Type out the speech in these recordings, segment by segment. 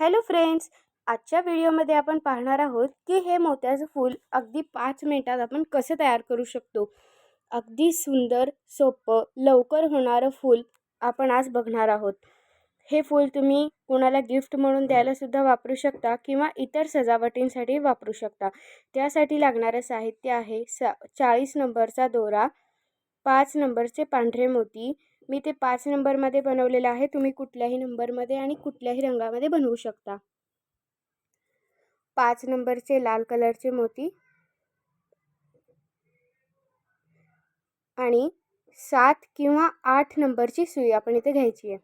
Hello friends आजच्या व्हिडिओमध्ये आपण पाहणार आहोत की हे मोत्याचं फूल अगदी पाच मिनिटात आपण कसं तयार करू शकतो. अगदी सुंदर सोपं लवकर होणारं फूल आपण आज बघणार आहोत. हे फूल तुम्ही कोणाला गिफ्ट म्हणून द्यायलासुद्धा वापरू शकता किंवा इतर सजावटींसाठी वापरू शकता. त्यासाठी लागणारं साहित्य आहे सा चाळीस नंबरचा दोरा पाच नंबरचे पांढरे मोती मी ते पाच नंबरमध्ये बनवलेलं आहे. तुम्ही कुठल्याही नंबरमध्ये आणि कुठल्याही रंगामध्ये बनवू शकता. पाच नंबरचे लाल कलरचे मोती आणि सात किंवा आठ नंबरची सुई आपण इथे घ्यायची आहे.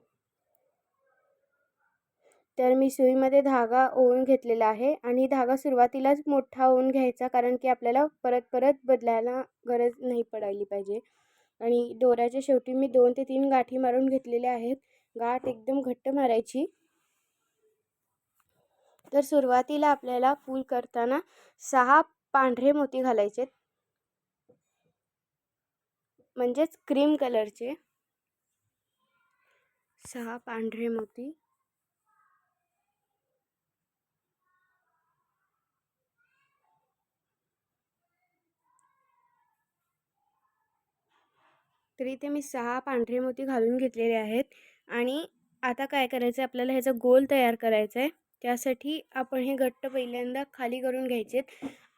तर मी सुईमध्ये धागा ओवून घेतलेला आहे आणि धागा सुरुवातीलाच मोठा ओवून घ्यायचा कारण की आपल्याला परत परत बदलायला गरज नाही पडायली पाहिजे. आणि दोऱ्याच्या शेवटी मी दोन ते तीन गाठी मारून घेतलेल्या आहेत. गाठ एकदम घट्ट मारायची. तर सुरुवातीला आपल्याला फूल करताना सहा पांढरे मोती घालायचे म्हणजेच क्रीम कलरचे. सहा पांढरे मोती. तर इथे मी सहा पांढरे मोती घालून घेतलेले आहेत. आणि आता काय करायचं? आहे आपल्याला ह्याचा गोल तयार करायचा आहे त्यासाठी आपण हे घट्ट पहिल्यांदा खाली करून घ्यायचे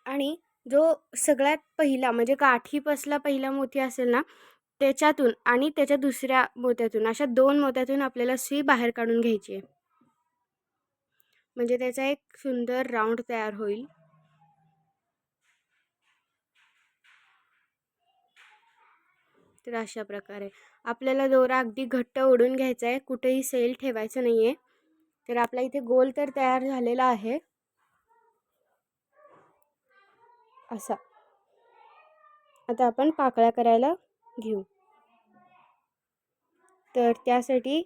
आणि जो सगळ्यात पहिला म्हणजे काठीपासला पहिला मोती असेल ना त्याच्यातून आणि त्याच्या दुसऱ्या मोत्यातून अशा दोन मोत्यातून आपल्याला सुई बाहेर काढून घ्यायची आहे. म्हणजे त्याचा एक सुंदर राऊंड तयार होईल. तर अशा प्रकारे. आपल्याला दोरा अगदी घट्ट ओढून घ्यायचा आहे. कुठेही सेल ठेवायचं नाही आहे तर आपला इथे गोल तर तयार झालेला आहे. असा. आता आपण पाकळ्या करायला घेऊ. तर त्यासाठी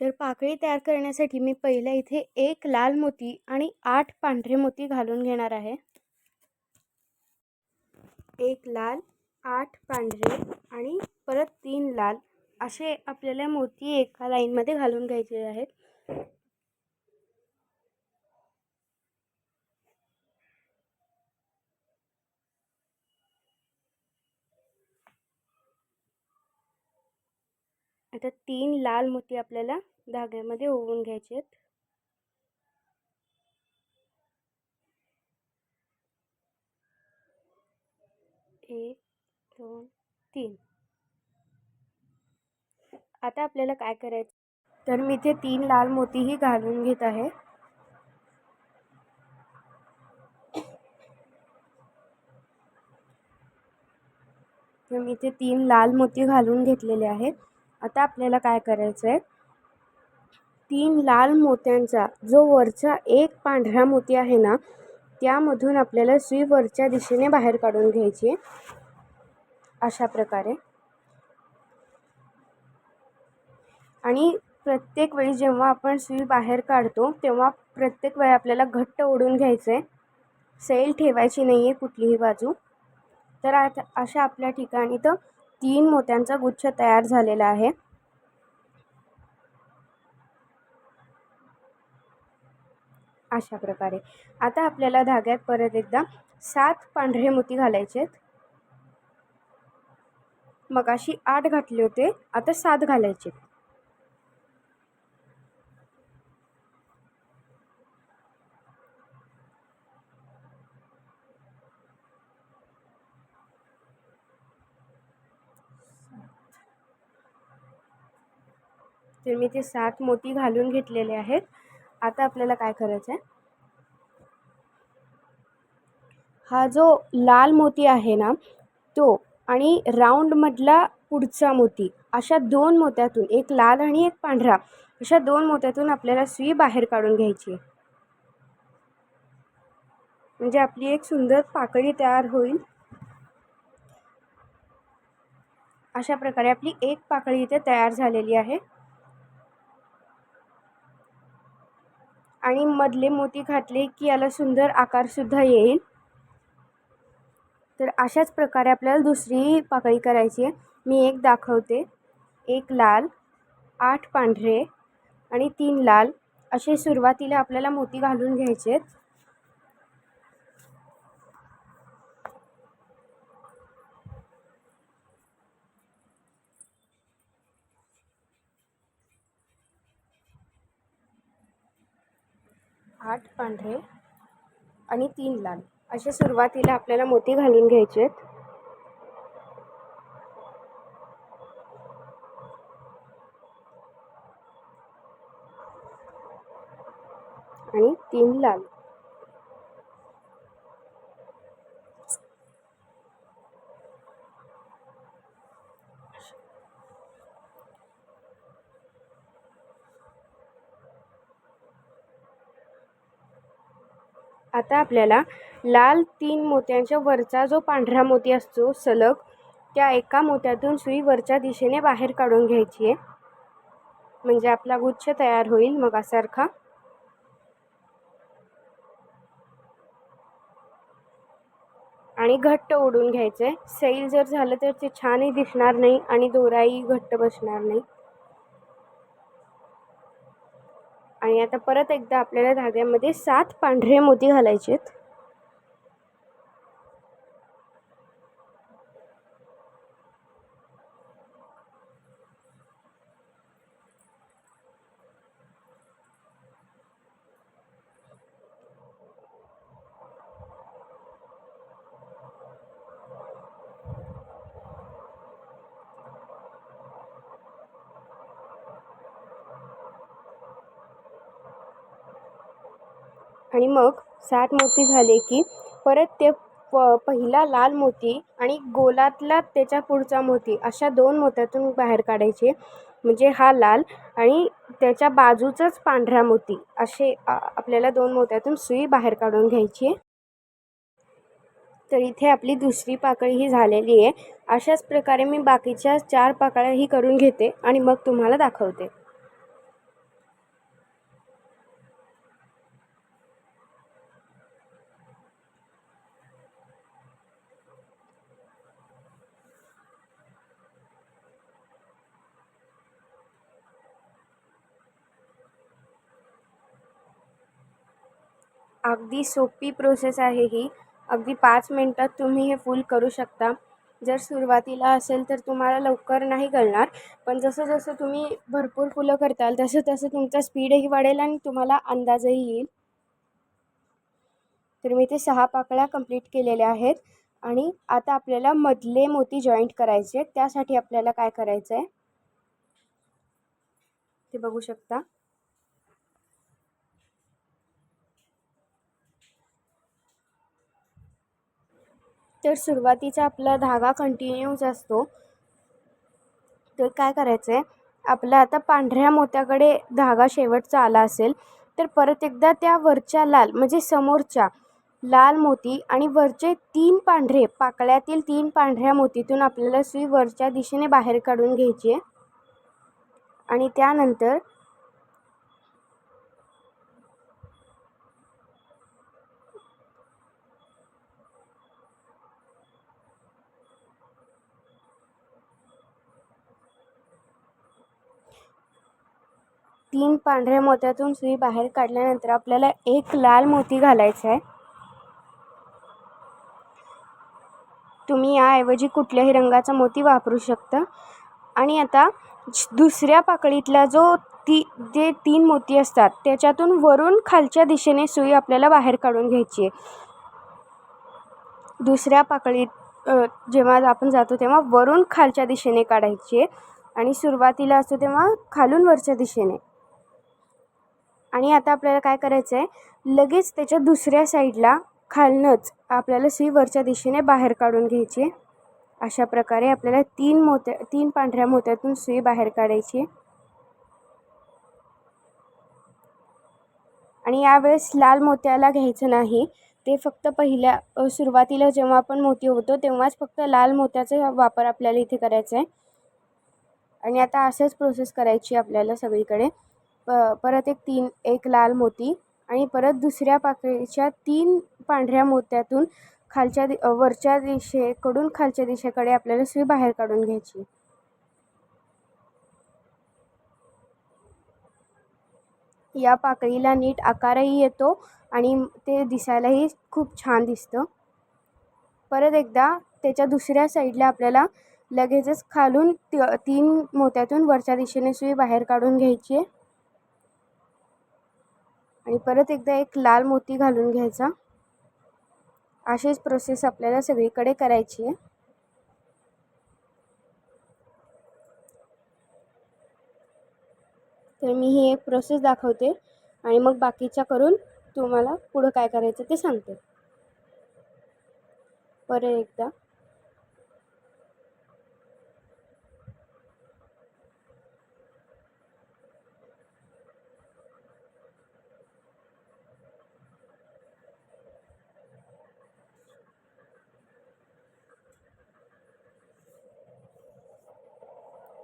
तर पाकळी तयार करण्यासाठी मी पहिल्या इथे एक लाल मोती आणि आठ पांढरे मोती घालून घेणार आहे. एक लाल आठ पांढरे आणि परत तीन लाल असे आपल्याला मोती एका लाईनमध्ये घालून घ्यायचे आहेत. आता तीन लाल मोती आपल्याला धाग्यामध्ये ओवून घ्यायचे आहेत. एक दोन तीन. आता आपल्याला काय करायचं? तर मी इथे तीन लाल मोतीही घालून घेत आहे. तर मी इथे तीन लाल मोती घालून घेतलेले आहेत. आता आपल्याला काय करायचं आहे तीन लाल मोत्यांचा जो वरचा एक पांढरा मोती आहे ना त्यामधून आपल्याला सुई वरच्या दिशेने बाहेर काढून घ्यायची आहे. अशा प्रकारे. आणि प्रत्येक वेळी जेव्हा आपण सुई बाहेर काढतो तेव्हा प्रत्येक वेळी आपल्याला घट्ट ओढून घ्यायचं आहे सैल ठेवायची नाही आहे कुठलीही बाजू. तर आता अशा आपल्या ठिकाणी तर तीन मोत्यांचा गुच्छ तयार झालेला आहे. अशा प्रकारे. आता आपल्याला धाग्यात परत एकदा सात पांढरे मोती घालायचे आहेत मग अशी आठ घातले होते आता सात घालायचे. तर मी ते सात मोती घालून घेतलेले आहेत. आता आपल्याला काय करायचं आहे? हा जो लाल मोती आहे ना तो आणि राऊंडमधला पुढचा मोती. अशा दोन मोत्यातून एक लाल आणि एक पांढरा अशा दोन मोत्यातून आपल्याला सुई बाहेर काढून घ्यायची म्हणजे आपली एक सुंदर पाकळी तयार होईल. अशा प्रकारे आपली एक पाकळी इथे तयार झालेली आहे. आणि मधले मोती घातले की याला सुंदर आकारसुद्धा येईल. तर अशाच प्रकारे आपल्याला दुसरी पाकळी करायची आहे. मी एक दाखवते. एक लाल आठ पांढरे आणि तीन लाल. असे सुरुवातीला आपल्याला मोती घालून घ्यायचे आहेत. आठ पांढरे आणि तीन लाल. असे सुरुवातीला आपल्याला मोती घालून घ्यायचे आहेत आणि तीन लाल. आता आपल्याला लाल तीन मोत्यांच्या वरचा जो पांढरा मोती असतो सलग त्या एका मोत्यातून सुई वरच्या दिशेने बाहेर काढून घ्यायची आहे. म्हणजे आपला गुच्छ तयार होईल मगासारखा. आणि घट्ट ओढून घ्यायचं आहे सैल जर झालं तर ते छानही दिसणार नाही आणि दोराही घट्ट बसणार नाही. आणि आता परत एकदा आपल्याला धाग्यामध्ये सात पांढरे मोती घालायचे आहेत आणि मग सात मोती झाले की परत ते प पहिला लाल मोती आणि गोलातला त्याच्या पुढचा मोती अशा दोन मोत्यातून बाहेर काढायचे. म्हणजे हा लाल आणि त्याच्या बाजूचाच पांढरा मोती असे आपल्याला दोन मोत्यातून सुई बाहेर काढून घ्यायची. आहे तर इथे आपली दुसरी पाकळी ही झालेली आहे. अशाच प्रकारे मी बाकीच्या चार पाकळ्याही करून घेते आणि मग तुम्हाला दाखवते. अगदी सोपी प्रोसेस आहे ही. अगदी पाच मिनटात तुम्ही हे फुल करू शकता. जर सुरुवातीला असेल तर तुम्हाला लवकर नाही कळणार पण जसं जसं तुम्ही भरपूर फुलं करताल तसं तसं तुमचा स्पीडही वाढेल आणि तुम्हाला अंदाजही येईल. तर मी ते सहा पाकळ्या कंप्लीट केलेल्या आहेत. आणि आता आपल्याला मधले मोती जॉईंट करायचे त्यासाठी आपल्याला काय करायचं आहे ते बघू शकता. तर सुरुवातीचा आपला धागा कंटिन्यूच असतो. तर काय करायचं आहे आपला आता पांढऱ्या मोत्याकडे धागा शेवटचा आला असेल तर परत एकदा त्या वरच्या लाल म्हणजे समोरच्या लाल मोती आणि वरचे तीन पांढरे पाकळ्यातील तीन पांढऱ्या मोतीतून आपल्याला सुई वरच्या दिशेने बाहेर काढून घ्यायची आहे. आणि त्यानंतर तीन पांढऱ्या मोत्यातून सुई बाहेर काढल्यानंतर आपल्याला एक लाल मोती घालायचा आहे. तुम्ही याऐवजी कुठल्याही रंगाचा मोती वापरू शकता. आणि आता दुसऱ्या पाकळीतला जो ती जे तीन मोती असतात त्याच्यातून वरून खालच्या दिशेने सुई आपल्याला बाहेर काढून घ्यायची आहे. दुसऱ्या पाकळीत जेव्हा आपण जातो तेव्हा वरून खालच्या दिशेने काढायची आहे. आणि सुरुवातीला असतो तेव्हा खालून वरच्या दिशेने. आणि आता आपल्याला काय करायचं आहे लगेच त्याच्या दुसऱ्या साईडला खालनंच आपल्याला सुई वरच्या दिशेने बाहेर काढून घ्यायची. अशा प्रकारे आपल्याला तीन मोत्या तीन पांढऱ्या मोत्यातून सुई बाहेर काढायची. आणि यावेळेस लाल मोत्याला घ्यायचं नाही. ते फक्त पहिल्या सुरुवातीला जेव्हा आपण मोती होतो तेव्हाच फक्त लाल मोत्याचा वापर आपल्याला इथे करायचा आहे आणि आता असंच प्रोसेस करायची आपल्याला सगळीकडे. प परत एक तीन एक लाल मोती आणि परत दुसऱ्या पाकळीच्या तीन पांढऱ्या मोत्यातून खालच्या दि वरच्या दिशेकडून खालच्या दिशेकडे आपल्याला सुई बाहेर काढून घ्यायची. या पाकळीला नीट आकारही येतो आणि ते दिसायलाही खूप छान दिसतं. परत एकदा त्याच्या दुसऱ्या साईडला आपल्याला लगेचच खालून ती तीन मोत्यातून वरच्या दिशेने सुई बाहेर काढून घ्यायची आहे. आणि परत एकदा एक लाल मोती घालून घ्यायचा. अशीच प्रोसेस आपल्याला सगळीकडे करायची आहे. तर मी ही एक प्रोसेस दाखवते आणि मग बाकीच्या करून तुम्हाला पुढं काय करायचं ते सांगते. परत एकदा.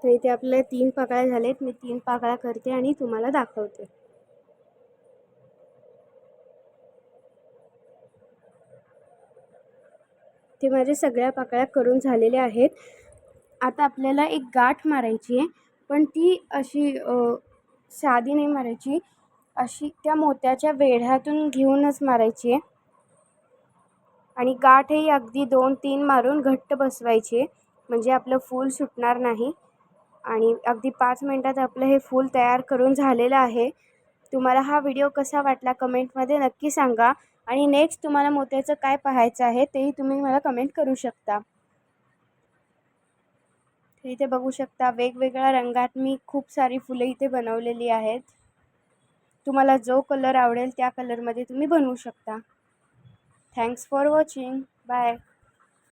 तर इथे आपल्याला तीन पाकळ्या झालेत. मी तीन पाकळ्या करते आणि तुम्हाला दाखवते. ते माझे सगळ्या पाकळ्या करून झालेल्या आहेत. आता आपल्याला एक गाठ मारायची आहे. पण ती अशी साधी नाही मारायची. अशी त्या मोत्याच्या वेढ्यातून घेऊनच मारायची आहे. आणि गाठही अगदी दोन तीन मारून घट्ट बसवायची म्हणजे आपलं फूल सुटणार नाही. आणि अगदी पाच मिनटात आपलं हे फूल तयार करून झालेलं आहे. तुम्हाला हा व्हिडिओ कसा वाटला कमेंटमध्ये नक्की सांगा. आणि नेक्स्ट तुम्हाला मोत्याचं काय पाहायचं आहे तेही तुम्ही मला कमेंट करू शकता. इथे बघू शकता वेगवेगळ्या रंगात मी खूप सारी फुले इथे बनवलेली आहेत. तुम्हाला जो कलर आवडेल त्या कलरमध्ये तुम्ही बनवू शकता. Thanks for watching bye